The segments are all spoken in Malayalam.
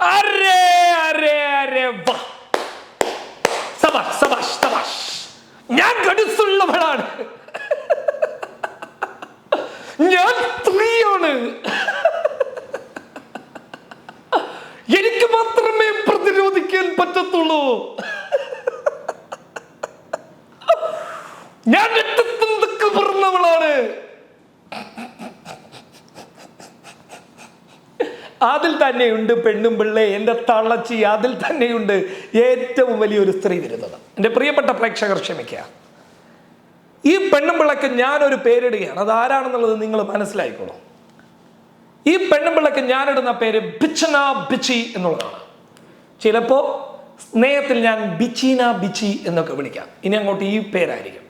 അരേ അരേ അരേ വാ. സബാഷ് സബാഷ് സബാഷ്. ഞാൻ കടുത്തുള്ളവളാണ് ഞാൻ സ്ത്രീയാണ് എനിക്ക് മാത്രമേ പ്രതിരോധിക്കാൻ പറ്റത്തുള്ളൂ. ഞാൻ രക്തത്തിന്തൊക്കെ പറഞ്ഞവളാണ് അതിൽ തന്നെയുണ്ട് പെണ്ണും പിള്ളേ എന്റെ തള്ളച്ചി അതിൽ തന്നെയുണ്ട്. ഏറ്റവും വലിയൊരു സ്ത്രീ വരുന്നത് എന്റെ പ്രിയപ്പെട്ട പ്രേക്ഷകർ ക്ഷമിക്കുക. ഈ പെണ്ണും പിള്ളക്ക് ഞാനൊരു പേരിടുകയാണ്. അത് ആരാണെന്നുള്ളത് നിങ്ങൾ മനസ്സിലായിക്കോളൂ. ഈ പെണ്ണും പിള്ളക്ക് ഞാനിടുന്ന പേര് ബിച്ചന ബിച്ചി എന്നുള്ളതാണ്. ചിലപ്പോൾ സ്നേഹത്തിൽ ഞാൻ ബിച്ചീന ബിച്ചി എന്നൊക്കെ വിളിക്കാം. ഇനി അങ്ങോട്ട് ഈ പേരായിരിക്കും.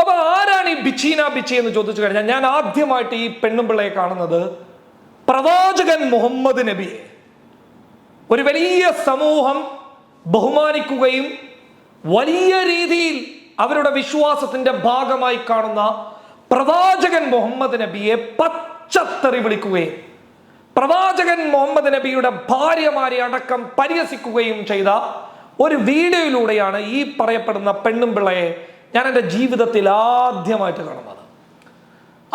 അപ്പൊ ആരാണ് ഈ ബിച്ചീന ബിച്ചി എന്ന് ചോദിച്ചു കഴിഞ്ഞാൽ ഞാൻ ആദ്യമായിട്ട് ഈ പെണ്ണും പിള്ളയെ കാണുന്നത് പ്രവാചകൻ മുഹമ്മദ് നബിയെ ഒരു വലിയ സമൂഹം ബഹുമാനിക്കുകയും വലിയ രീതിയിൽ അവരുടെ വിശ്വാസത്തിന്റെ ഭാഗമായി കാണുന്ന പ്രവാചകൻ മുഹമ്മദ് നബിയെ പച്ചത്തറി വിളിക്കുകയും പ്രവാചകൻ മുഹമ്മദ് നബിയുടെ ഭാര്യമാരെ അടക്കം പരിഹസിക്കുകയും ചെയ്ത ഒരു വീഡിയോയിലൂടെയാണ് ഈ പറയപ്പെടുന്ന പെണ്ണും പിള്ളയെ ഞാൻ എന്റെ ജീവിതത്തിൽ ആദ്യമായിട്ട് കാണുന്നത്.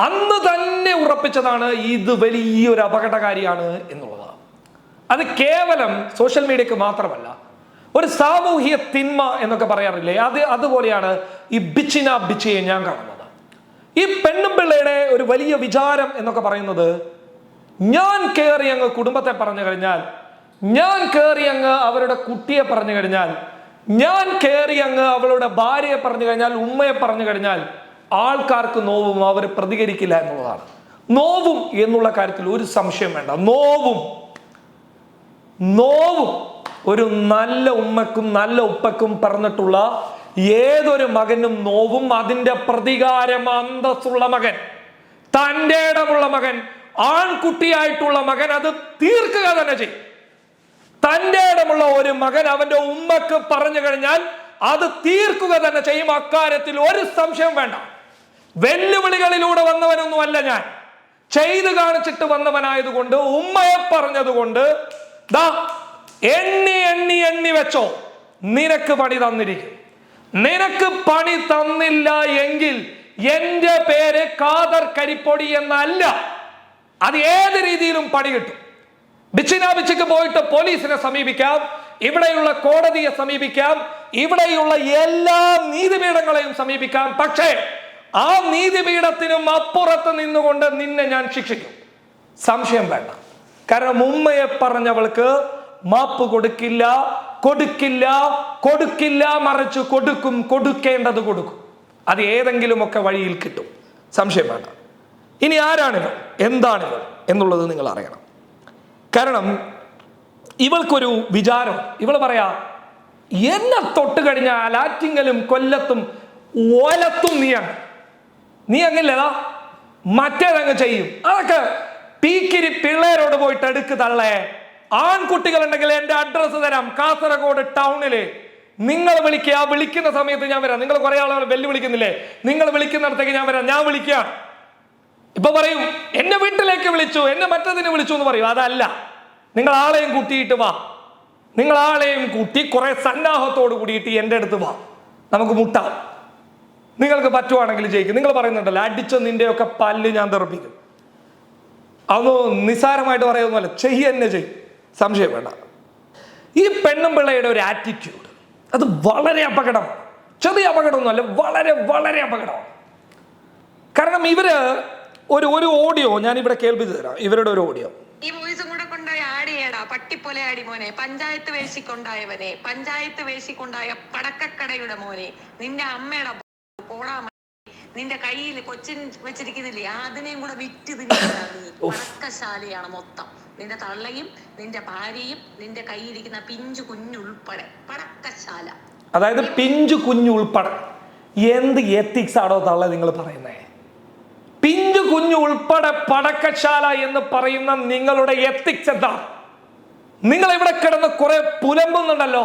അന്ന് തന്നെ ഉറപ്പിച്ചതാണ് ഇത് വലിയൊരു അപകടകാരിയാണ് എന്നുള്ളത്. അത് കേവലം സോഷ്യൽ മീഡിയക്ക് മാത്രമല്ല ഒരു സാമൂഹിക തിന്മ എന്നൊക്കെ പറയാറില്ലേ അത് അതുപോലെയാണ് ഈ ബിച്ചിന ബിച്ചിയെ ഞാൻ കാണുന്നത്. ഈ പെണ്ണും പിള്ളയുടെ ഒരു വലിയ വിചാരം എന്നൊക്കെ പറയുന്നത് ഞാൻ കയറി അങ്ങ് കുടുംബത്തെ പറഞ്ഞു കഴിഞ്ഞാൽ ഞാൻ കയറി അങ്ങ് അവരുടെ കുട്ടിയെ പറഞ്ഞു കഴിഞ്ഞാൽ ഞാൻ കയറി അങ്ങ് അവളുടെ ഭാര്യയെ പറഞ്ഞു കഴിഞ്ഞാൽ ഉമ്മയെ പറഞ്ഞു കഴിഞ്ഞാൽ ആൾക്കാർക്ക് നോവും അവർ പ്രതികരിക്കില്ല എന്നുള്ളതാണ്. നോവും എന്നുള്ള കാര്യത്തിൽ ഒരു സംശയം വേണ്ട. നോവും. നോവും. ഒരു നല്ല ഉമ്മക്കും നല്ല ഉപ്പക്കും പറഞ്ഞിട്ടുള്ള ഏതൊരു മകനും നോവും. അതിന്റെ പ്രതികാരം അന്തസ്സുള്ള മകൻ തന്റെ ഇടമുള്ള മകൻ ആൺകുട്ടിയായിട്ടുള്ള മകൻ അത് തീർക്കുക തന്നെ ചെയ്യും. തന്റെ ഇടമുള്ള ഒരു മകൻ അവന്റെ ഉമ്മക്ക് പറഞ്ഞു കഴിഞ്ഞാൽ അത് തീർക്കുക തന്നെ ചെയ്യും. അക്കാര്യത്തിൽ ഒരു സംശയം വേണ്ട. വെല്ലുവിളികളിലൂടെ വന്നവനൊന്നുമല്ല ഞാൻ. ചെയ്തു കാണിച്ചിട്ട് വന്നവനായതുകൊണ്ട് ഉമ്മയെ പറഞ്ഞതുകൊണ്ട് ദാ എണ്ണി എണ്ണി എണ്ണി വെച്ചോ. നിനക്ക് പണി തന്നിരിക്കും. നിനക്ക് പണി തന്നില്ല എങ്കിൽ എന്റെ പേര് കാതർ കരിപ്പൊടി എന്നല്ല. അത് ഏത് രീതിയിലും പണി കിട്ടും. ബിച്ചിന ബിച്ചിക്ക് പോയിട്ട് പോലീസിനെ സമീപിക്കാം ഇവിടെയുള്ള കോടതിയെ സമീപിക്കാം ഇവിടെയുള്ള എല്ലാ നീതിപീഠങ്ങളെയും സമീപിക്കാം. പക്ഷേ ആ നീതിപീഠത്തിനും അപ്പുറത്ത് നിന്നുകൊണ്ട് നിന്നെ ഞാൻ ശിക്ഷിക്കും. സംശയം വേണ്ട. കാരണം ഉമ്മയെ പറഞ്ഞവൾക്ക് മാപ്പ് കൊടുക്കില്ല കൊടുക്കില്ല കൊടുക്കില്ല മറിച്ച് കൊടുക്കും കൊടുക്കേണ്ടത് കൊടുക്കും. അത് ഏതെങ്കിലുമൊക്കെ വഴിയിൽ കിട്ടും. സംശയം വേണ്ട. ഇനി ആരാണിവൾ എന്താണിവൾ എന്നുള്ളത് നിങ്ങൾ അറിയണം. കാരണം ഇവൾക്കൊരു വിചാരം. ഇവൾ പറയാ എന്നെ തൊട്ട് കഴിഞ്ഞാൽ ആറ്റിങ്ങലും കൊല്ലത്തും ഓലത്തും നീയാണ്. നീ അങ്ങില്ലതാ മറ്റേതങ്ങ് ചെയ്യും. അതൊക്കെ പീക്കിരി പിള്ളേരോട് പോയിട്ട് എടുക്ക് തള്ളേ. ആൺകുട്ടികൾ ഉണ്ടെങ്കിൽ എന്റെ അഡ്രസ്സ് തരാം. കാസർഗോഡ് ടൗണിൽ. നിങ്ങൾ വിളിക്കുക. ആ വിളിക്കുന്ന സമയത്ത് ഞാൻ വരാം. നിങ്ങൾ കുറെ ആളുകൾ വെല്ലുവിളിക്കുന്നില്ലേ? നിങ്ങൾ വിളിക്കുന്നിടത്തേക്ക് ഞാൻ വരാം. ഞാൻ വിളിക്കുക. ഇപ്പൊ പറയും എന്നെ വീട്ടിലേക്ക് വിളിച്ചു. എന്നെ മറ്റതിനെ വിളിച്ചു എന്ന് പറയും. അതല്ല. നിങ്ങൾ ആളെയും കൂട്ടിയിട്ട് വാ. നിങ്ങൾ ആളെയും കൂട്ടി കുറെ സന്നാഹത്തോട് കൂടിയിട്ട് എന്റെ അടുത്ത് വാ. നമുക്ക് മുട്ടാം. നിങ്ങൾക്ക് പറ്റുവാണെങ്കിൽ ജയിക്കും. നിങ്ങൾ പറയുന്നുണ്ടല്ലോ അടിച്ച നിന്റെയൊക്കെ പല്ല് ഞാൻ തെറപ്പിക്കും. അതൊന്നും നിസ്സാരമായിട്ട് പറയുന്നതല്ല ചെയ്യ തന്നെ ചെയ്യും. സംശയം വേണ്ട. ഈ പെണ്ണും പിള്ളയുടെ ഒരു ആറ്റിറ്റ്യൂഡ് അത് വളരെ അപകടമാണ്. ചെറിയ അപകടമൊന്നുമല്ല വളരെ വളരെ അപകടമാണ്. കാരണം ഇവർ ഒരു ഒരു ഓഡിയോ ഞാൻ ഇവിടെ കേൾപ്പിച്ചു തരാം. ഇവരുടെ ഒരു ഓഡിയോ ഈ വോയിസും കൂടെ കൊണ്ടുപോയി ആടിയേടാ പട്ടിപ്പോലെ ആടി മോനെ. പഞ്ചായത്ത് വേശിക്കൊണ്ടായവനെ. പഞ്ചായത്ത് വേശിക്കൊണ്ടായ പടക്കക്കടയുടെ മോനെ. നിന്റെ അമ്മയുടെ പോടാ നിന്റെ കയ്യിൽ കൊച്ചിൻ വെച്ചിരിക്കുന്നില്ലേ? അതിനെയും കൂടെ വിറ്റ് പടക്കശാലയാണ് മൊത്തം. നിന്റെ തള്ളയും നിന്റെ ഭാര്യയും നിന്റെ കയ്യിലിരിക്കുന്ന പിഞ്ചു കുഞ്ഞുൾപ്പെടെ. പടക്കശാല അതായത് പിഞ്ചു കുഞ്ഞുൾപ്പെടെ. എന്ത് എത്തിക്സ് ആണോ തള്ള നിങ്ങൾ പറയുന്നത് പിഞ്ചു കുഞ്ഞു ഉൾപ്പെടെ പടക്കശാല എന്ന് പറയുന്ന നിങ്ങളുടെ എത്തിക്സ് എന്താ? നിങ്ങൾ ഇവിടെ കിടന്ന് കുറെ പുലമ്പുന്നുണ്ടല്ലോ.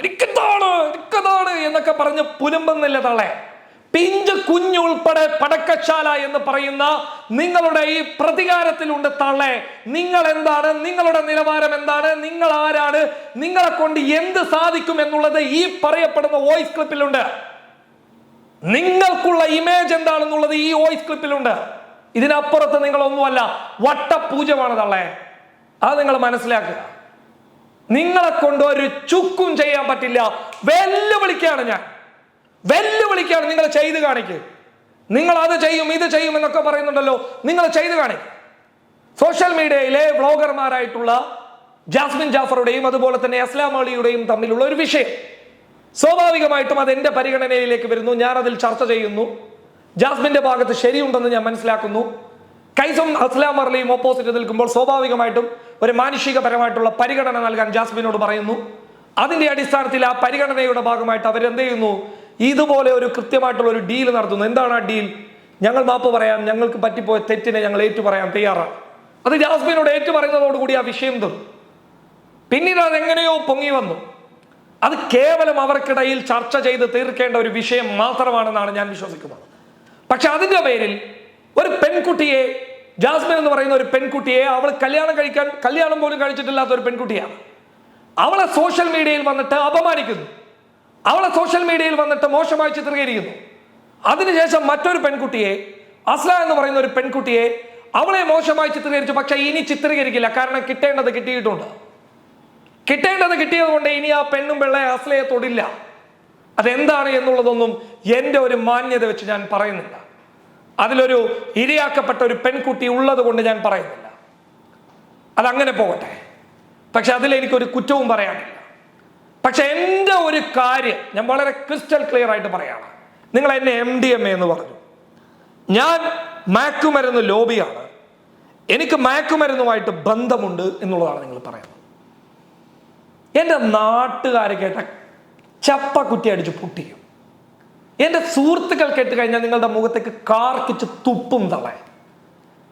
എനിക്കതാണ് എനിക്കതാണ് എന്നൊക്കെ പറഞ്ഞ് പുലമ്പുന്നില്ല തള്ളേ? പിഞ്ച് കുഞ്ഞുൾപ്പെടെ പടക്കശാല എന്ന് പറയുന്ന നിങ്ങളുടെ ഈ പ്രതികാരത്തിലുണ്ട് തള്ളെ. നിങ്ങൾ എന്താണ് നിങ്ങളുടെ നിലവാരം എന്താണ്? നിങ്ങൾ ആരാണ് നിങ്ങളെ കൊണ്ട് എന്ത് സാധിക്കും എന്നുള്ളത് ഈ പറയപ്പെടുന്ന വോയിസ് ക്ലിപ്പിലുണ്ട്. നിങ്ങൾക്കുള്ള ഇമേജ് എന്താണെന്നുള്ളത് ഈ വോയിസ് ക്ലിപ്പിലുണ്ട്. ഇതിനപ്പുറത്ത് നിങ്ങളൊന്നുമല്ല വട്ടപൂജമാണ് തള്ളേ. അത് നിങ്ങൾ മനസ്സിലാക്കുക. നിങ്ങളെ കൊണ്ട് ഒരു ചുക്കും ചെയ്യാൻ പറ്റില്ല. വെല്ലുവിളിക്കുകയാണ് ഞാൻ. വെല്ലുവിളിക്കാണ് നിങ്ങൾ ചെയ്ത് കാണിക്കുക നിങ്ങൾ അത് ചെയ്യും ഇത് ചെയ്യും എന്നൊക്കെ പറയുന്നുണ്ടല്ലോ. നിങ്ങൾ ചെയ്ത് കാണിക്കും. സോഷ്യൽ മീഡിയയിലെ വ്ളോഗർമാരായിട്ടുള്ള ജാസ്മിൻ ജാഫറുടെയും അതുപോലെ തന്നെ അസ്ലാം അലിയുടെയും തമ്മിലുള്ള ഒരു വിഷയം. സ്വാഭാവികമായിട്ടും അത് എന്റെ പരിഗണനയിലേക്ക് വരുന്നു. ഞാൻ അതിൽ ചർച്ച ചെയ്യുന്നു. ജാസ്മിന്റെ ഭാഗത്ത് ശരിയുണ്ടെന്ന് ഞാൻ മനസ്സിലാക്കുന്നു. കൈസും അസ്ലാം അർലിയും ഓപ്പോസിറ്റ് നിൽക്കുമ്പോൾ സ്വാഭാവികമായിട്ടും ഒരു മാനുഷികപരമായിട്ടുള്ള പരിഗണന നൽകാൻ ജാസ്മിനോട് പറയുന്നു. അതിന്റെ അടിസ്ഥാനത്തിൽ ആ പരിഗണനയുടെ ഭാഗമായിട്ട് അവരെന്ത് ചെയ്യുന്നു? ഇതുപോലെ ഒരു കൃത്യമായിട്ടുള്ള ഒരു ഡീൽ നടത്തുന്നു. എന്താണ് ആ ഡീൽ ഞങ്ങൾ മാപ്പ് പറയാം ഞങ്ങൾക്ക് പറ്റിപ്പോയ തെറ്റിനെ ഞങ്ങൾ ഏറ്റു പറയാൻ തയ്യാറാണ്. അത് ജാസ്മിനോട് ഏറ്റു പറയുന്നതോടുകൂടി ആ വിഷയം തീർന്നു. പിന്നീട് അത് എങ്ങനെയോ പൊങ്ങി വന്നു. അത് കേവലം അവർക്കിടയിൽ ചർച്ച ചെയ്ത് തീർക്കേണ്ട ഒരു വിഷയം മാത്രമാണെന്നാണ് ഞാൻ വിശ്വസിക്കുന്നത്. പക്ഷെ അതിന്റെ പേരിൽ ഒരു പെൺകുട്ടിയെ ജാസ്മിൻ എന്ന് പറയുന്ന ഒരു പെൺകുട്ടിയെ അവൾ കല്യാണം കഴിക്കാൻ കല്യാണം പോലും കഴിച്ചിട്ടില്ലാത്ത ഒരു പെൺകുട്ടിയാണ്. അവളെ സോഷ്യൽ മീഡിയയിൽ വന്നിട്ട് അപമാനിക്കുന്നു. അവളെ സോഷ്യൽ മീഡിയയിൽ വന്നിട്ട് മോശമായി ചിത്രീകരിക്കുന്നു. അതിനുശേഷം മറ്റൊരു പെൺകുട്ടിയെ അസ്ല എന്ന് പറയുന്ന ഒരു പെൺകുട്ടിയെ അവളെ മോശമായി ചിത്രീകരിച്ചു. പക്ഷെ ഇനി ചിത്രീകരിക്കില്ല. കാരണം കിട്ടേണ്ടത് കിട്ടിയിട്ടുണ്ട്. കിട്ടേണ്ടത് കിട്ടിയത് കൊണ്ട് ഇനി ആ പെണ്ണും പിള്ളയെ അസ്ലയെ തൊടില്ല. അതെന്താണ് എന്നുള്ളതൊന്നും എന്റെ ഒരു മാന്യത വെച്ച് ഞാൻ പറയുന്നില്ല. അതിലൊരു ഇരയാക്കപ്പെട്ട ഒരു പെൺകുട്ടി ഉള്ളത് കൊണ്ട് ഞാൻ പറയുന്നില്ല. അതങ്ങനെ പോകട്ടെ. പക്ഷെ അതിലെനിക്കൊരു കുറ്റവും പറയാനില്ല. പക്ഷെ എന്റെ ഒരു കാര്യം ഞാൻ വളരെ ക്രിസ്റ്റൽ ക്ലിയർ ആയിട്ട് പറയാണ്. നിങ്ങൾ എന്നെ എം ഡി എം എ എന്ന് പറഞ്ഞു. ഞാൻ മയക്കുമരുന്ന് ലോബിയാണ്. എനിക്ക് മയക്കുമരുന്നുമായിട്ട് ബന്ധമുണ്ട് എന്നുള്ളതാണ് നിങ്ങൾ പറയുന്നത്. എന്റെ നാട്ടുകാർ കേട്ട ചപ്പ കുറ്റി അടിച്ച് പൊട്ടിക്കും. എന്റെ സുഹൃത്തുക്കൾ കേട്ട് കഴിഞ്ഞാൽ നിങ്ങളുടെ മുഖത്തേക്ക് കാർക്കിച്ച് തുപ്പും തള്ളേ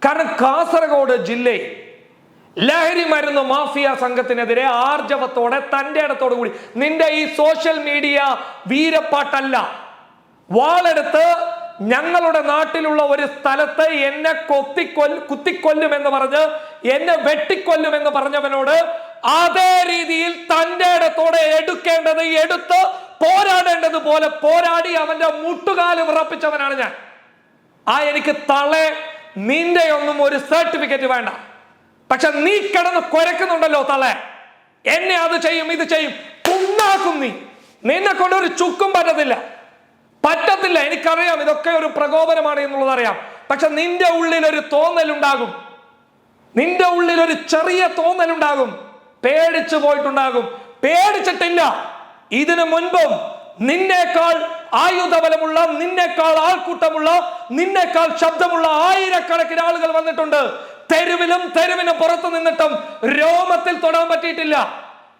കാരണം കാസർഗോഡ് ജില്ലയിൽ ലഹരി മരുന്ന് മാഫിയ സംഘത്തിനെതിരെ ആർജവത്തോടെ തന്റെ ഇടത്തോടു കൂടി നിന്റെ ഈ സോഷ്യൽ മീഡിയ വീരപ്പാട്ടല്ല. വാളെടുത്ത് ഞങ്ങളുടെ നാട്ടിലുള്ള ഒരു സ്ഥലത്ത് എന്നെ കൊത്തിക്കൊൽ കുത്തിക്കൊല്ലുമെന്ന് പറഞ്ഞ് എന്നെ വെട്ടിക്കൊല്ലുമെന്ന് പറഞ്ഞവനോട് അതേ രീതിയിൽ തന്റെ ഇടത്തോടെ എടുക്കേണ്ടത് എടുത്ത് പോരാടേണ്ടത് പോലെ പോരാടി അവന്റെ മുട്ടുകാൽ വിറപ്പിച്ചവനാണ് ഞാൻ. ആ എനിക്ക് തളെ നിന്റെ ഒന്നും ഒരു സർട്ടിഫിക്കറ്റ് വേണ്ട. പക്ഷെ നീ കിടന്ന് കുരക്കുന്നുണ്ടല്ലോ തളെ എന്നെ അത് ചെയ്യും ഇത് ചെയ്യും. കുന്നാക്കും നീ. നിന്നെ കൊണ്ട് ഒരു ചുക്കും പറ്റത്തില്ല. പറ്റത്തില്ല. എനിക്കറിയാം ഇതൊക്കെ ഒരു പ്രകോപനമാണ് എന്നുള്ളത് അറിയാം. പക്ഷെ നിന്റെ ഉള്ളിൽ ഒരു തോന്നലുണ്ടാകും. നിന്റെ ഉള്ളിൽ ഒരു ചെറിയ തോന്നലുണ്ടാകും. പേടിച്ചു പോയിട്ടുണ്ടാകും. പേടിച്ചിട്ടില്ല. ഇതിനു മുൻപും നിന്നേക്കാൾ ആയുധബലമുള്ള നിന്നേക്കാൾ ആൾക്കൂട്ടമുള്ള നിന്നേക്കാൾ ശബ്ദമുള്ള ആയിരക്കണക്കിന് ആളുകൾ വന്നിട്ടുണ്ട്. തെരുവിലും തെരുവിന് പുറത്തു നിന്നിട്ടും രോമത്തിൽ തൊടാൻ പറ്റിയിട്ടില്ല.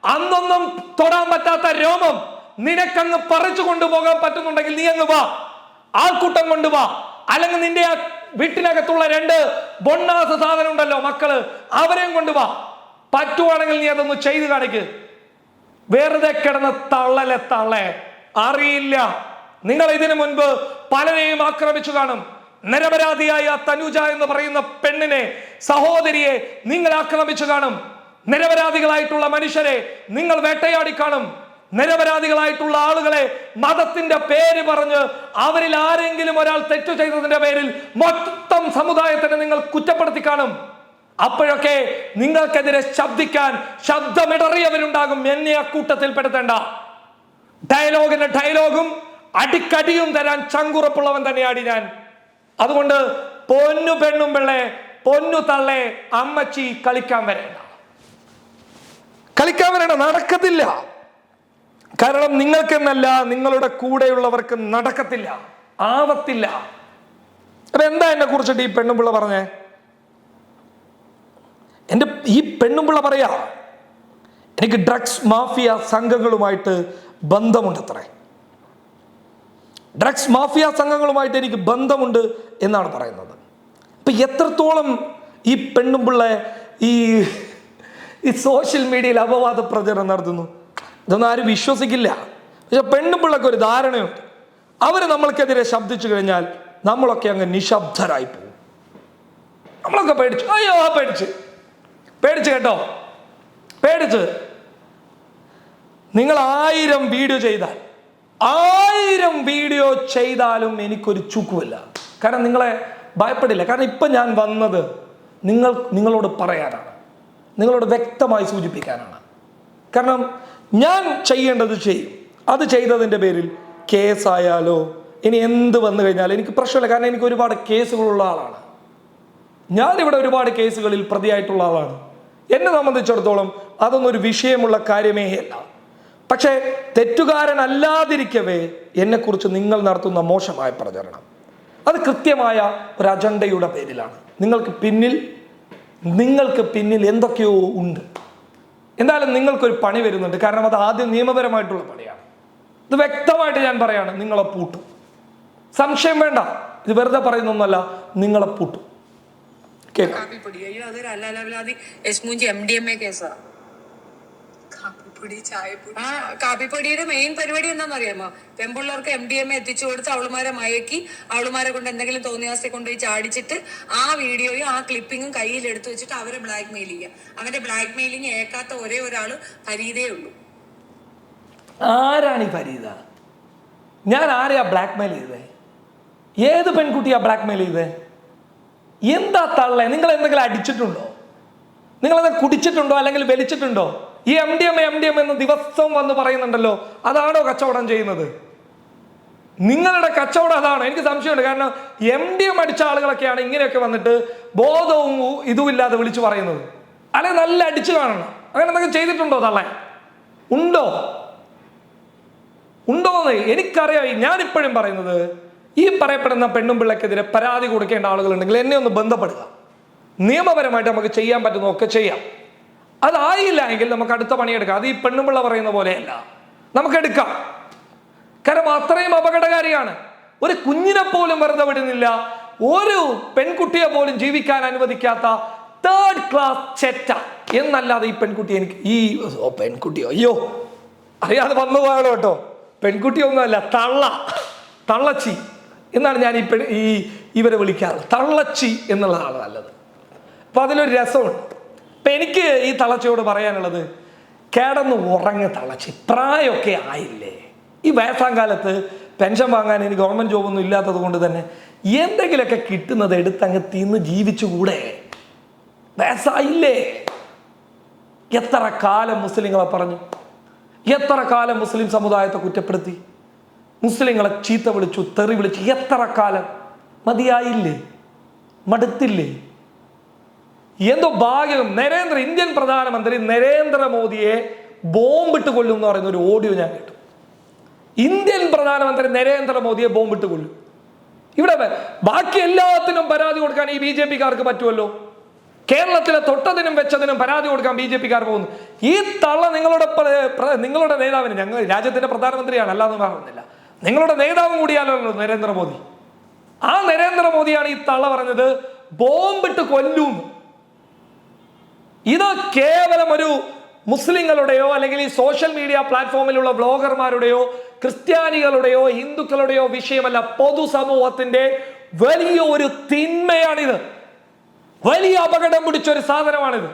അന്നൊന്നും തൊടാൻ പറ്റാത്ത രോമം നിനക്കങ്ങ് പറിച്ചു കൊണ്ടുപോകാൻ പറ്റുന്നുണ്ടെങ്കിൽ നീ അങ്ങ് വാ. ആൾക്കൂട്ടം കൊണ്ടുവാ അല്ലെങ്കിൽ നിന്റെ ആ വീട്ടിനകത്തുള്ള രണ്ട് ബൊണ്ണാസ സാധനം ഉണ്ടല്ലോ മക്കൾ അവരെയും കൊണ്ടുവാ പറ്റുവാണെങ്കിൽ നീ അതൊന്ന് ചെയ്തു കാണിക്ക്. വെറുതെ കിടന്ന് തള്ളലെ തള്ളേ. അറിയില്ല. നിങ്ങൾ ഇതിനു മുൻപ് പലരെയും ആക്രമിച്ചു കാണും. നിരപരാധിയായ തനുജ എന്ന് പറയുന്ന പെണ്ണിനെ സഹോദരിയെ നിങ്ങൾ ആക്രമിച്ചു കാണും. നിരപരാധികളായിട്ടുള്ള മനുഷ്യരെ നിങ്ങൾ വേട്ടയാടി കാണും. നിരപരാധികളായിട്ടുള്ള ആളുകളെ മതത്തിന്റെ പേര് പറഞ്ഞ് അവരിൽ ആരെങ്കിലും ഒരാൾ തെറ്റു ചെയ്തതിന്റെ പേരിൽ മൊത്തം സമുദായത്തിനെ നിങ്ങൾ കുറ്റപ്പെടുത്തി കാണും. അപ്പോഴൊക്കെ നിങ്ങൾക്കെതിരെ ശബ്ദിക്കാൻ ശബ്ദമിടറിയവരുണ്ടാകും. എന്നെ അക്കൂട്ടത്തിൽ കൂട്ടത്തിൽ പെടുത്തേണ്ട ഡയലോഗിന് ഡയലോഗും അടിക്കടിയും തരാൻ ചങ്കുറപ്പുള്ളവൻ തന്നെയാണ് ഞാൻ. അതുകൊണ്ട് പൊന്നു പെണ്ണും പിള്ളെ പൊന്നു തള്ളെ അമ്മച്ചി കളിക്കാൻ വരേണ്ട. കളിക്കാൻ വരേണ്ട നടക്കത്തില്ല. കാരണം നിങ്ങൾക്കെന്നല്ല നിങ്ങളുടെ കൂടെയുള്ളവർക്ക് നടക്കത്തില്ല ആവത്തില്ല. അപ്പൊ എന്താ എന്നെ കുറിച്ചിട്ട് ഈ പെണ്ണുമ്പിള്ള പറഞ്ഞേ? എന്റെ ഈ പെണ്ണുമ്പിള്ള പറയാ എനിക്ക് ഡ്രഗ്സ് മാഫിയ സംഘങ്ങളുമായിട്ട് ബന്ധമുണ്ട് അത്രേ ഡ്രഗ്സ് മാഫിയ സംഘങ്ങളുമായിട്ട് എനിക്ക് ബന്ധമുണ്ട് എന്നാണ് പറയുന്നത്. ഇപ്പം എത്രത്തോളം ഈ പെണ്ണും പിള്ള ഈ ഈ സോഷ്യൽ മീഡിയയിൽ അപവാദ പ്രചരണം നടത്തുന്നു? ഇതൊന്നും ആരും വിശ്വസിക്കില്ല. പക്ഷെ പെണ്ണും പിള്ളക്ക് ഒരു ധാരണയുണ്ട്. അവർ നമ്മൾക്കെതിരെ ശബ്ദിച്ചു കഴിഞ്ഞാൽ നമ്മളൊക്കെ അങ്ങ് നിശബ്ദരായി പോകും. നമ്മളൊക്കെ പേടിച്ചു അയ്യോ പേടിച്ച്. പേടിച്ച് കേട്ടോ. പേടിച്ച്. നിങ്ങൾ ആയിരം വീഡിയോ ചെയ്താൽ ആയിരം വീഡിയോ ചെയ്താലും എനിക്കൊരു ചുക്കുമില്ല. കാരണം നിങ്ങളെ ഭയപ്പെടില്ല. കാരണം ഇപ്പം ഞാൻ വന്നത് നിങ്ങൾ നിങ്ങളോട് പറയാനാണ്. നിങ്ങളോട് വ്യക്തമായി സൂചിപ്പിക്കാനാണ്. കാരണം ഞാൻ ചെയ്യേണ്ടത് ചെയ്യും. അത് ചെയ്തതിന്റെ പേരിൽ കേസായാലോ ഇനി എന്ത് വന്നു കഴിഞ്ഞാലും എനിക്ക് പ്രശ്നമില്ല. കാരണം എനിക്ക് ഒരുപാട് കേസുകളുള്ള ആളാണ്. ഞാനിവിടെ ഒരുപാട് കേസുകളിൽ പ്രതിയായിട്ടുള്ള ആളാണ്. എന്നെ സംബന്ധിച്ചിടത്തോളം അതൊന്നും ഒരു വിഷയമുള്ള കാര്യമേ അല്ല. പക്ഷേ തെറ്റുകാരനല്ലാതിരിക്കവേ എന്നെക്കുറിച്ച് നിങ്ങൾ നടത്തുന്ന മോശമായ പ്രചരണം. അത് കൃത്യമായ ഒരു അജണ്ടയുടെ പേരിലാണ്. നിങ്ങൾക്ക് പിന്നിൽ നിങ്ങൾക്ക് പിന്നിൽ എന്തൊക്കെയോ ഉണ്ട്. എന്തായാലും നിങ്ങൾക്കൊരു പണി വരുന്നുണ്ട്. കാരണം അത് ആദ്യം നിയമപരമായിട്ടുള്ള പണിയാണ്. ഇത് വ്യക്തമായിട്ട് ഞാൻ പറയാണ് നിങ്ങളെ പൂട്ടും. സംശയം വേണ്ട. ഇത് വെറുതെ പറയുന്നൊന്നല്ല നിങ്ങളെ പൂട്ടും. കേൾക്കാം കാപ്പിപ്പൊടി അയ്യോ അതൊരു അല്ലാലി യശ്മൂഞ്ചി എം ഡി എം എ കേസാ കാപ്പിപ്പൊടി ചായപ്പൊടി. ആ കാപ്പിപ്പൊടിയുടെ മെയിൻ പരിപാടി എന്താണെന്നറിയാമോ? പെമ്പുള്ളവർക്ക് എം ഡി എം എത്തിച്ചു കൊടുത്ത് അവളുമാരെ മയക്കി അവളുമാരെ കൊണ്ട് എന്തെങ്കിലും തോന്നിയാസത്തെ കൊണ്ടുപോയി ചാടിച്ചിട്ട് ആ വീഡിയോയും ആ ക്ലിപ്പിങ്ങും കയ്യിൽ എടുത്തു വെച്ചിട്ട് അവരെ ബ്ലാക്ക് മെയിൽ ചെയ്യുക. അവന്റെ ബ്ലാക്ക് മെയിലിങ് ഏക്കാത്ത ഒരേ ഒരാൾ ഫരീദേ ഉള്ളൂ. ആരാണ് ഈ ഞാൻ ആരെയാ ബ്ലാക്ക് മെയിൽ ചെയ്തേ? ഏത് പെൺകുട്ടിയാ ബ്ലാക്ക് മെയിൽ ചെയ്തേ? എന്താ തള്ളേ? നിങ്ങൾ എന്തെങ്കിലും അടിച്ചിട്ടുണ്ടോ? നിങ്ങൾ കുടിച്ചിട്ടുണ്ടോ? അല്ലെങ്കിൽ വലിച്ചിട്ടുണ്ടോ? ഈ M D M M D M എന്ന് ദിവസവും വന്ന് പറയുന്നുണ്ടല്ലോ അതാണോ കച്ചവടം ചെയ്യുന്നത്? നിങ്ങളുടെ കച്ചവടം അതാണ്. എനിക്ക് സംശയമുണ്ട്. കാരണം എം ഡി എം അടിച്ച ആളുകളൊക്കെയാണ് ഇങ്ങനെയൊക്കെ വന്നിട്ട് ബോധവും ഇതുമില്ലാതെ വിളിച്ചു പറയുന്നത്. അല്ലെ നല്ല അടിച്ചു കാണണം. അങ്ങനെ എന്തെങ്കിലും ചെയ്തിട്ടുണ്ടോ തള്ളേ? ഉണ്ടോ? ഉണ്ടോന്ന് എനിക്കറിയാം. ഞാനിപ്പോഴും പറയുന്നത് ഈ പറയപ്പെടുന്ന പെണ്ണും പിള്ളക്കെതിരെ പരാതി കൊടുക്കേണ്ട ആളുകളുണ്ടെങ്കിൽ എന്നെ ഒന്ന് ബന്ധപ്പെടുക. നിയമപരമായിട്ട് നമുക്ക് ചെയ്യാൻ പറ്റുന്നതൊക്കെ ചെയ്യാം. അതായില്ല എങ്കിൽ നമുക്ക് അടുത്ത പണിയെടുക്കാം. അത് ഈ പെണ്ണുമ്പിള്ള പറയുന്ന പോലെയല്ല. നമുക്ക് എടുക്കാം. കാരണം അത്രയും അപകടകാരിയാണ്. ഒരു കുഞ്ഞിനെ പോലും വെറുതെ വിടുന്നില്ല. ഒരു പെൺകുട്ടിയെ പോലും ജീവിക്കാൻ അനുവദിക്കാത്ത തേർഡ് ക്ലാസ് ചെറ്റ എന്നല്ലാതെ ഈ പെൺകുട്ടി എനിക്ക് ഈ ഓ അയ്യോ. അറിയാതെ വന്നു പോയാലോ കേട്ടോ. പെൺകുട്ടിയൊന്നുമല്ല തള്ള തള്ളച്ചി എന്നാണ് ഞാൻ ഈ പെൺ ഈ ഇവരെ വിളിക്കാറ്. തള്ളച്ചി എന്നുള്ളതാണ് നല്ലത്. അപ്പൊ അതിലൊരു രസമുണ്ട്. അപ്പൊ എനിക്ക് ഈ തളച്ചയോട് പറയാനുള്ളത് കേടന്ന് ഉറങ്ങ തളച്ച്. പ്രായമൊക്കെ ആയില്ലേ? ഈ വയസ്സാം കാലത്ത് പെൻഷൻ വാങ്ങാൻ ഇനി ഗവൺമെന്റ് ജോബൊന്നും ഇല്ലാത്തത് കൊണ്ട് തന്നെ എന്തെങ്കിലുമൊക്കെ കിട്ടുന്നത് എടുത്തങ്ങ് തിന്ന് ജീവിച്ചുകൂടെ? വയസ്സായില്ലേ? എത്ര കാലം മുസ്ലിങ്ങളെ പറഞ്ഞു? എത്ര കാലം മുസ്ലിം സമുദായത്തെ കുറ്റപ്പെടുത്തി? മുസ്ലിങ്ങളെ ചീത്ത വിളിച്ചു തെറി വിളിച്ചു എത്ര കാലം? മതിയായില്ലേ? മടുത്തില്ലേ? എന്തോ ഭാഗ്യം. നരേന്ദ്ര ഇന്ത്യൻ പ്രധാനമന്ത്രി നരേന്ദ്രമോദിയെ ബോംബിട്ട് കൊല്ലും എന്ന് പറയുന്ന ഒരു ഓഡിയോ ഞാൻ കേട്ടു. ഇന്ത്യൻ പ്രധാനമന്ത്രി നരേന്ദ്രമോദിയെ ബോംബിട്ട് കൊല്ലും. ഇവിടെ ബാക്കി എല്ലാത്തിനും പരാതി കൊടുക്കാൻ ഈ ബി ജെ പിക്കാർക്ക് പറ്റുമല്ലോ? കേരളത്തിലെ തൊട്ടതിനും വെച്ചതിനും പരാതി കൊടുക്കാൻ ബി ജെ പിക്കാർ പോകുന്നു. ഈ തള്ള നിങ്ങളുടെ നിങ്ങളുടെ നേതാവിന് ഞങ്ങൾ രാജ്യത്തിന്റെ പ്രധാനമന്ത്രിയാണ് അല്ലാതെ പറയുന്നില്ല നിങ്ങളുടെ നേതാവും കൂടിയാലോ നരേന്ദ്രമോദി ആ നരേന്ദ്രമോദിയാണ് ഈ തള്ള പറഞ്ഞത് ബോംബിട്ട് കൊല്ലും. ഇത് കേവലം ഒരു മുസ്ലിങ്ങളുടെയോ അല്ലെങ്കിൽ ഈ സോഷ്യൽ മീഡിയ പ്ലാറ്റ്ഫോമിലുള്ള ബ്ലോഗർമാരുടെയോ ക്രിസ്ത്യാനികളുടെയോ ഹിന്ദുക്കളുടെയോ വിഷയമല്ല. പൊതുസമൂഹത്തിന്റെ വലിയ ഒരു തിന്മയാണിത്. വലിയ അപകടം പിടിച്ച ഒരു സാധനമാണിത്.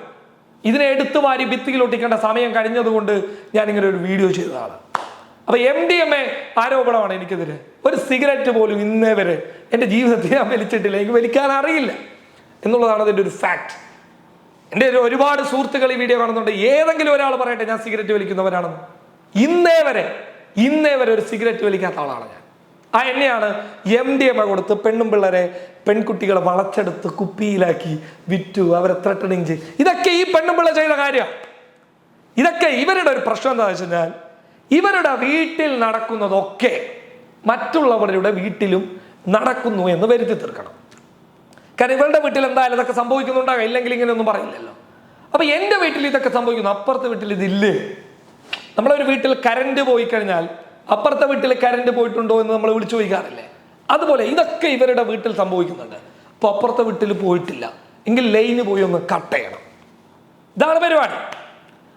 ഇതിനെ എടുത്തു വാരി ഭിത്തിയിൽ ഒട്ടിക്കേണ്ട സമയം കഴിഞ്ഞതുകൊണ്ട് ഞാൻ ഇങ്ങനെ ഒരു വീഡിയോ ചെയ്തതാണ്. അപ്പൊ എം ഡി എം എ ആരോപണമാണ് എനിക്കെതിരെ. ഒരു സിഗരറ്റ് പോലും ഇന്നേ വരെ എന്റെ ജീവിതത്തിൽ ഞാൻ വലിച്ചിട്ടില്ല. എനിക്ക് വലിക്കാൻ അറിയില്ല. എന്നുള്ളതാണ് അതിന്റെ ഒരു ഫാക്ട് എന്റെ ഒരു ഒരുപാട് സുഹൃത്തുക്കൾ ഈ വീഡിയോ കാണുന്നുണ്ട്. ഏതെങ്കിലും ഒരാൾ പറയട്ടെ ഞാൻ സിഗരറ്റ് വലിക്കുന്നവരാണെന്ന് ഇന്നേ വരെ ഇന്നേ വരെ ഒരു സിഗരറ്റ് വലിക്കാത്ത ആളാണ് ഞാൻ. ആ എന്നെയാണ് എം ഡി എം കൊടുത്ത് പെണ്ണും പിള്ളേരെ പെൺകുട്ടികളെ വളച്ചെടുത്ത് കുപ്പിയിലാക്കി വിറ്റു അവരെ ത്രട്ടണിങ് ചെയ്ത് ഇതൊക്കെ ഈ പെണ്ണും പിള്ള ചെയ്ത കാര്യമാണ് ഇതൊക്കെ ഇവരുടെ ഒരു പ്രശ്നം എന്താണെന്ന് വെച്ച് കഴിഞ്ഞാൽ ഇവരുടെ വീട്ടിൽ നടക്കുന്നതൊക്കെ മറ്റുള്ളവരുടെ വീട്ടിലും നടക്കുന്നു എന്ന് വരുത്തി തീർക്കണം. കാരണം ഇവരുടെ വീട്ടിൽ എന്തായാലും ഇതൊക്കെ സംഭവിക്കുന്നുണ്ടാകാം. ഇല്ലെങ്കിൽ ഇങ്ങനെയൊന്നും പറയില്ലല്ലോ. അപ്പൊ എന്റെ വീട്ടിൽ ഇതൊക്കെ സംഭവിക്കുന്നു. അപ്പുറത്തെ വീട്ടിൽ ഇതില്ലേ? നമ്മളൊരു വീട്ടിൽ കരണ്ട് പോയി കഴിഞ്ഞാൽ അപ്പുറത്തെ വീട്ടിൽ കരണ്ട് പോയിട്ടുണ്ടോ എന്ന് നമ്മൾ വിളിച്ചു ചോദിക്കാറില്ലേ? അതുപോലെ ഇതൊക്കെ ഇവരുടെ വീട്ടിൽ സംഭവിക്കുന്നുണ്ട്. അപ്പൊ അപ്പുറത്തെ വീട്ടിൽ പോയിട്ടില്ല. എങ്കിൽ ലൈന് പോയി ഒന്ന് കട്ട് ചെയ്യണം. ഇതാണ് പരിപാടി.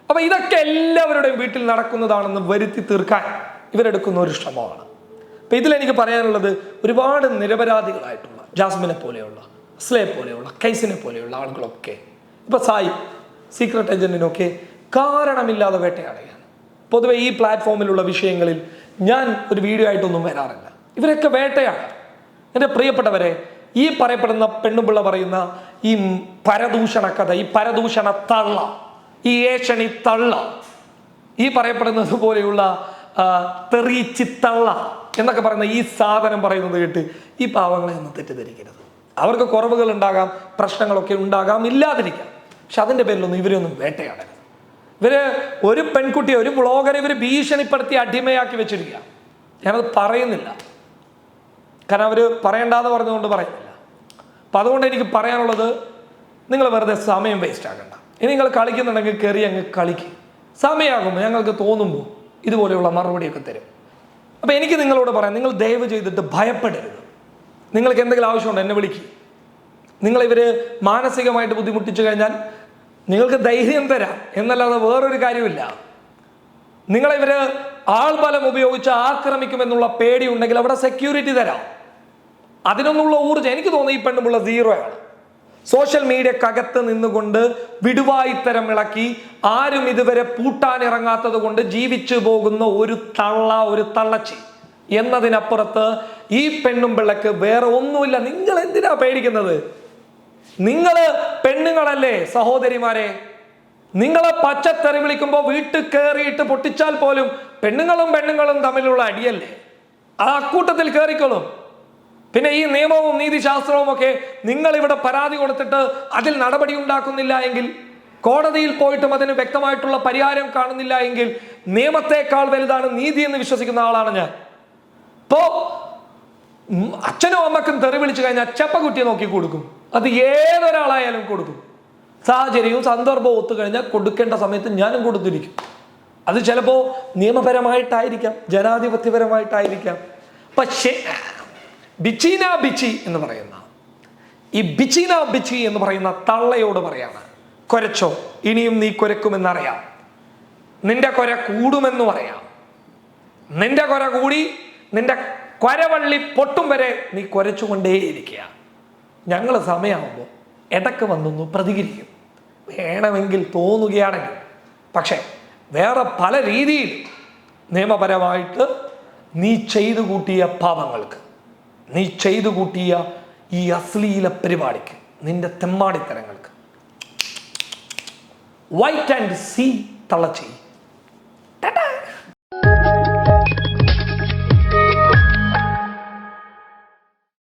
അപ്പൊ ഇതൊക്കെ എല്ലാവരുടെയും വീട്ടിൽ നടക്കുന്നതാണെന്ന് വരുത്തി തീർക്കാൻ ഇവരെടുക്കുന്ന ഒരു ശ്രമമാണ്. അപ്പൊ ഇതിലെനിക്ക് പറയാനുള്ളത് ഒരുപാട് നിരപരാധികളായിട്ടുള്ള ജാസ്മിനെ പോലെയുള്ള സ്ലേ പോലെയുള്ള കൈസിനെ പോലെയുള്ള ആളുകളൊക്കെ. ഇപ്പൊ സായി സീക്രട്ട് ഏജന്റിനൊക്കെ കാരണമില്ലാതെ വേട്ടയാടുകയാണ്. പൊതുവെ ഈ പ്ലാറ്റ്ഫോമിലുള്ള വിഷയങ്ങളിൽ ഞാൻ ഒരു വീഡിയോ ആയിട്ടൊന്നും വരാറില്ല. ഇവരൊക്കെ വേട്ടയാണ്. എന്റെ പ്രിയപ്പെട്ടവരെ ഈ പറയപ്പെടുന്ന പെണ്ണുപിള്ള പറയുന്ന ഈ പരദൂഷണ കഥ ഈ പരദൂഷണ തള്ള ഈ ഏഷണി തള്ള ഈ പറയപ്പെടുന്നത് പോലെയുള്ള തെറിച്ചിത്തള്ള എന്നൊക്കെ പറയുന്ന ഈ സാധനം പറയുന്നത് കേട്ട് ഈ പാവങ്ങളെ ഒന്ന് തെറ്റിദ്ധരിക്കരുത്. അവർക്ക് കുറവുകൾ ഉണ്ടാകാം പ്രശ്നങ്ങളൊക്കെ ഉണ്ടാകാം ഇല്ലാതിരിക്കാം. പക്ഷെ അതിന്റെ പേരിലൊന്നും ഇവരെയൊന്നും വേട്ടയാടരുത്. ഇവർ ഒരു പെൺകുട്ടിയെ ഒരു വ്ളോഗറെ ഇവർ ഭീഷണിപ്പെടുത്തി അടിമയാക്കി വെച്ചിരിക്കുക. ഞാനത് പറയുന്നില്ല. കാരണം അവർ പറയണ്ടെന്ന് പറഞ്ഞുകൊണ്ട് പറയുന്നില്ല. അപ്പം അതുകൊണ്ട് എനിക്ക് പറയാനുള്ളത് നിങ്ങൾ വെറുതെ സമയം വേസ്റ്റ് ആക്കണ്ട. ഇനി നിങ്ങൾ കളിക്കുന്നുണ്ടെങ്കിൽ കയറി അങ്ങ് കളിക്കും. സമയമാകുമ്പോൾ ഞങ്ങൾക്ക് തോന്നുമ്പോൾ ഇതുപോലെയുള്ള മറുപടിയൊക്കെ തരും. അപ്പം എനിക്ക് നിങ്ങളോട് പറയാം നിങ്ങൾ ദയവ് ചെയ്തിട്ട് ഭയപ്പെടരുത്. നിങ്ങൾക്ക് എന്തെങ്കിലും ആവശ്യമുണ്ടോ? എന്നെ വിളിക്കുക നിങ്ങൾ ഇവർ മാനസികമായിട്ട് ബുദ്ധിമുട്ടിച്ചു കഴിഞ്ഞാൽ നിങ്ങൾക്ക് ധൈര്യം തരാം. എന്നല്ലാതെ വേറൊരു കാര്യമില്ല നിങ്ങളിവർ ആൾബലം ഉപയോഗിച്ച് ആക്രമിക്കുമെന്നുള്ള പേടി ഉണ്ടെങ്കിൽ അവിടെ സെക്യൂരിറ്റി തരാം. അതിനൊന്നുള്ള ഊർജം എനിക്ക് തോന്നുന്നു ഈ പെണ്ണുമുള്ള സീറോയാണ്. സോഷ്യൽ മീഡിയക്കകത്ത് നിന്നുകൊണ്ട് വിടുവായിത്തരം ഇളക്കി ആരും ഇതുവരെ പൂട്ടാനിറങ്ങാത്തത് കൊണ്ട് ജീവിച്ചു പോകുന്ന ഒരു തള്ള ഒരു തള്ളച്ചി. എന്നതിനപ്പുറത്ത് ഈ പെണ്ണും പിള്ളക്ക് വേറെ ഒന്നുമില്ല. നിങ്ങൾ എന്തിനാ പേടിക്കുന്നത്? നിങ്ങൾ പെണ്ണുങ്ങളല്ലേ സഹോദരിമാരെ? നിങ്ങളെ പച്ചത്തെറി വിളിക്കുമ്പോൾ വീട്ടിൽ കയറിയിട്ട് പൊട്ടിച്ചാൽ പോലും പെണ്ണുങ്ങളും പെണ്ണുങ്ങളും തമ്മിലുള്ള അടിയല്ലേ? ആ കൂട്ടത്തിൽ കയറിക്കോളും പിന്നെ ഈ നിയമവും നീതിശാസ്ത്രവും ഒക്കെ നിങ്ങൾ ഇവിടെ പരാതി കൊടുത്തിട്ട് അതിൽ നടപടി ഉണ്ടാക്കുന്നില്ല എങ്കിൽ കോടതിയിൽ പോയിട്ടും അതിന് വ്യക്തമായിട്ടുള്ള പരിഹാരം കാണുന്നില്ല എങ്കിൽ നിയമത്തെക്കാൾ വലുതാണ് നീതി എന്ന് വിശ്വസിക്കുന്ന ആളാണ് ഞാൻ. ഇപ്പോ ഉം, അച്ഛനും അമ്മക്കും തെറി വിളിച്ചു കഴിഞ്ഞാൽ ചെപ്പക്കുട്ടിയെ നോക്കി കൊടുക്കും. അത് ഏതൊരാളായാലും കൊടുക്കും. സാഹചര്യവും സന്ദർഭവും ഒത്തു കഴിഞ്ഞാൽ കൊടുക്കേണ്ട സമയത്ത് ഞാനും കൊടുത്തിരിക്കും. അത് ചിലപ്പോൾ നിയമപരമായിട്ടായിരിക്കാം ജനാധിപത്യപരമായിട്ടായിരിക്കാം. പക്ഷേ ബിച്ചീന ബിച്ചി എന്ന് പറയുന്ന ഈ ബിച്ചീന ബിച്ചി എന്ന് പറയുന്ന തള്ളയോട് പറയാണ് കുരച്ചോ ഇനിയും നീ കുരക്കുമെന്നറിയാം. നിന്റെ കുര കൂടുമെന്ന് പറയാം. നിന്റെ കുര കൂടി നിന്റെ കൊരവള്ളി പൊട്ടും വരെ നീ കുരച്ചുകൊണ്ടേയിരിക്കുക. ഞങ്ങൾ സമയമാകുമ്പോൾ ഇടയ്ക്ക് വന്നൊന്ന് പ്രതികരിക്കും. വേണമെങ്കിൽ തോന്നുകയാണെങ്കിൽ. പക്ഷേ വേറെ പല രീതിയിൽ നിയമപരമായിട്ട് നീ ചെയ്തു കൂട്ടിയ പാപങ്ങൾക്ക് നീ ചെയ്തു കൂട്ടിയ ഈ അശ്ലീല പരിപാടിക്ക് നിന്റെ തെമ്മാടിത്തരങ്ങൾക്ക് വൈറ്റ് ആൻഡ് സീ തള്ളച്ചെയ്യും